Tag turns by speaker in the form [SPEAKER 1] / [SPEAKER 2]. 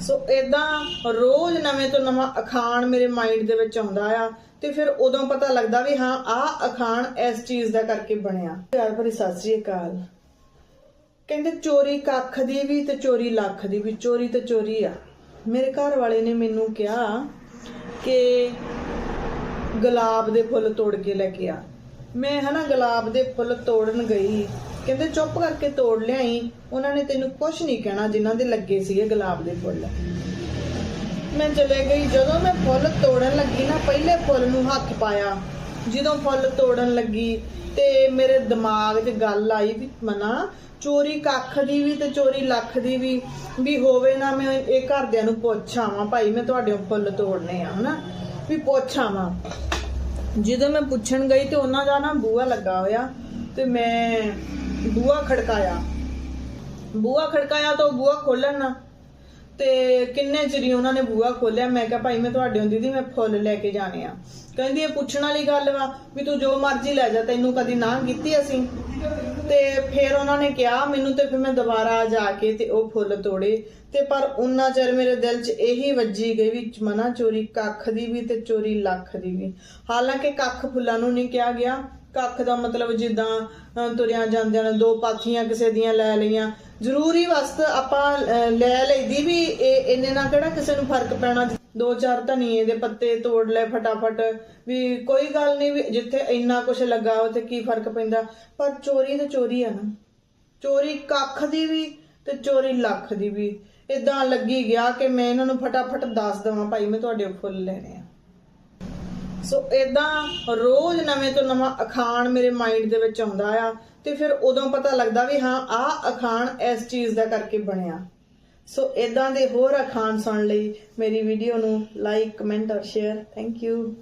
[SPEAKER 1] ਸੋ ਇਦਾਂ ਰੋਜ਼ ਨਵੇਂ ਤੋਂ ਨਵਾਂ ਅਖਾਣ ਮੇਰੇ ਮਾਈਂਡ ਦੇ ਵਿੱਚ ਆਉਂਦਾ ਆ ਤੇ ਫਿਰ ਉਦੋਂ ਪਤਾ ਲੱਗਦਾ ਵੀ ਹਾਂ, ਆਹ ਅਖਾਣ ਇਸ ਚੀਜ਼ ਦਾ ਕਰਕੇ ਬਣਿਆ। ਪਿਆਰ ਭਰੀ ਸਤਿ ਸ੍ਰੀ ਅਕਾਲ। ਕਹਿੰਦੇ ਚੋਰੀ ਕੱਖ ਦੀ ਵੀ ਤੇ ਚੋਰੀ ਲੱਖ ਦੀ ਵੀ, ਚੋਰੀ ਤੇ ਚੋਰੀ ਆ। ਮੇਰੇ ਘਰ ਵਾਲੇ ਨੇ ਮੈਨੂੰ ਕਿਹਾ ਕਿ ਗੁਲਾਬ ਦੇ ਫੁੱਲ ਤੋੜ ਕੇ ਲੈ ਕੇ ਆ। ਮੈਂ ਹਨਾ ਗੁਲਾਬ ਦੇ ਫੁੱਲ ਤੋੜਨ ਗਈ ਕਹਿੰਦੇ, ਚੁੱਪ ਕਰਕੇ ਤੋੜ ਲਿਆਈ। ਉਹਨਾਂ ਨੇ ਤੈਨੂੰ ਕੁਝ ਨਹੀਂ ਕਹਿਣਾ ਜਿਨ੍ਹਾਂ ਦੇ ਲੱਗੇ ਸੀਗੇ ਗੁਲਾਬ ਦੇ ਫੁੱਲ। ਮੈਂ ਚਲੇ ਗਈ। ਜਦੋਂ ਮੈਂ ਫੁੱਲ ਤੋੜਨ ਲੱਗੀ ਨਾ, ਪਹਿਲੇ ਫੁੱਲ ਨੂੰ ਹੱਥ ਪਾਇਆ। ਜਦੋਂ ਫੁੱਲ ਤੋੜਨ ਲੱਗੀ ਤੇ ਮੇਰੇ ਦਿਮਾਗ 'ਚ ਗੱਲ ਆਈ ਵੀ, ਮਨਾ, ਚੋਰੀ ਕੱਖ ਦੀ ਵੀ ਤੇ ਚੋਰੀ ਲੱਖ ਦੀ ਵੀ ਵੀ ਹੋਵੇ ਨਾ, ਮੈਂ ਇਹ ਘਰਦਿਆਂ ਨੂੰ ਪੁੱਛਾਵਾਂ ਭਾਈ, ਮੈਂ ਤੁਹਾਡੇ ਫੁੱਲ ਤੋੜਨੇ ਆ, ਹਨਾ? ਵੀ ਪੁੱਛਾਵਾਂ ਜਦੋਂ ਮੈਂ ਪੁੱਛਣ ਗਈ ਤੇ ਉਹਨਾਂ ਦਾ ਨਾ ਬੂਆ ਲੱਗਾ ਹੋਇਆ ਤੇ ਮੈਂ ਬੂਆ ਖੜਕਾਇਆ। ਬੂਆ ਖੜਕਾਇਆ ਤਾਂ ਉਹ ਬੂਆ ਖੋਲਣ ਨਾ। ਤੇ ਕਿੰਨੇ ਚਿਰੀ ਉਹਨਾਂ ਨੇ ਬੂਆ ਖੋਲਿਆ। ਮੈਂ ਕਿਹਾ, ਭਾਈ, ਮੈਂ ਤੁਹਾਡੇ ਹੁੰਦੀ ਦੀ ਮੈਂ ਫੁੱਲ ਲੈ ਕੇ ਜਾਣੇ ਆ। ਕਹਿੰਦੀ, ਇਹ ਪੁੱਛਣ ਵਾਲੀ ਗੱਲ ਵਾ ਵੀ ਤੂੰ ਜੋ ਮਰਜ਼ੀ ਲੈ ਜਾ, ਤੈਨੂੰ ਕਦੀ ਨਾ ਕੀਤੀ ਅਸੀਂ? ਤੇ ਫਿਰ ਉਹਨਾਂ ਨੇ ਕਿਹਾ, ਮੈਨੂੰ ਤੇ ਫਿਰ ਮੈਂ ਦੁਬਾਰਾ ਜਾ ਕੇ ਤੇ ਉਹ ਫੁੱਲ ਤੋੜੇ। ਤੇ ਪਰ ਉਹਨਾਂ ਚਿਰ ਮੇਰੇ ਦਿਲ 'ਚ ਇਹੀ ਵੱਜੀ ਗਈ ਵੀ ਮਨਾ ਚੋਰੀ ਕੱਖ ਦੀ ਵੀ ਤੇ ਚੋਰੀ ਲੱਖ ਦੀ ਵੀ। ਹਾਲਾਂਕਿ ਕੱਖ ਫੁੱਲਾਂ ਨੂੰ ਨਹੀਂ ਕਿਹਾ ਗਿਆ। ਕੱਖ ਦਾ ਮਤਲਬ ਜਿੱਦਾਂ ਅਹ, ਤੁਰਿਆਂ ਜਾਂਦਿਆਂ ਨੇ ਦੋ ਪਾਥੀਆਂ ਕਿਸੇ ਦੀਆਂ ਲੈ ਲਈਆਂ। ਜ਼ਰੂਰੀ ਵਸਤ ਆਪਾਂ ਅਹ, ਲੈ ਲਈਦੀ ਵੀ ਇਹ ਇੰਨੇ ਨਾਲ ਕਿਹੜਾ ਕਿਸੇ ਨੂੰ ਫ਼ਰਕ ਪੈਣਾ? ਦੋ ਚਾਰ ਧਨੀਏ ਦੇ ਪੱਤੇ ਤੋੜ ਲੈ ਫਟਾਫਟ। ਵੀ ਕੋਈ ਗੱਲ ਨਹੀਂ ਵੀ ਜਿੱਥੇ ਇੰਨਾ ਕੁਝ ਲੱਗਾ ਉੱਥੇ ਕੀ ਫ਼ਰਕ ਪੈਂਦਾ? ਪਰ ਚੋਰੀ ਤੇ ਚੋਰੀ ਆ ਨਾ। ਚੋਰੀ ਕੱਖ ਦੀ ਵੀ ਤੇ ਚੋਰੀ ਲੱਖ ਦੀ ਵੀ। ਇਦਾਂ ਲੱਗੀ ਗਿਆ ਕਿ ਮੈਂ ਇਹਨਾਂ ਨੂੰ ਫਟਾਫਟ ਦੱਸ ਦਵਾਂ ਭਾਈ ਮੈਂ ਤੁਹਾਡੇ ਫੁੱਲ ਲੈਣੇ ਆ। ਸੋ ਇਦਾਂ ਰੋਜ਼ ਨਵੇਂ ਤੋਂ ਨਵਾਂ ਅਖਾਣ ਮੇਰੇ ਮਾਈਂਡ ਦੇ ਵਿੱਚ ਆਉਂਦਾ ਆ ਤੇ ਫਿਰ ਉਦੋਂ ਪਤਾ ਲੱਗਦਾ ਵੀ ਹਾਂ, ਆਹ ਅਖਾਣ ਇਸ ਚੀਜ਼ ਦਾ ਕਰਕੇ ਬਣਿਆ। ਸੋ ਇਦਾਂ ਦੇ ਹੋਰ ਅਖਾਣ ਸੁਣਨ ਲਈ ਮੇਰੀ ਵੀਡੀਓ ਨੂੰ ਲਾਈਕ ਕਮੈਂਟ ਔਰ ਸ਼ੇਅਰ ਥੈਂਕ ਯੂ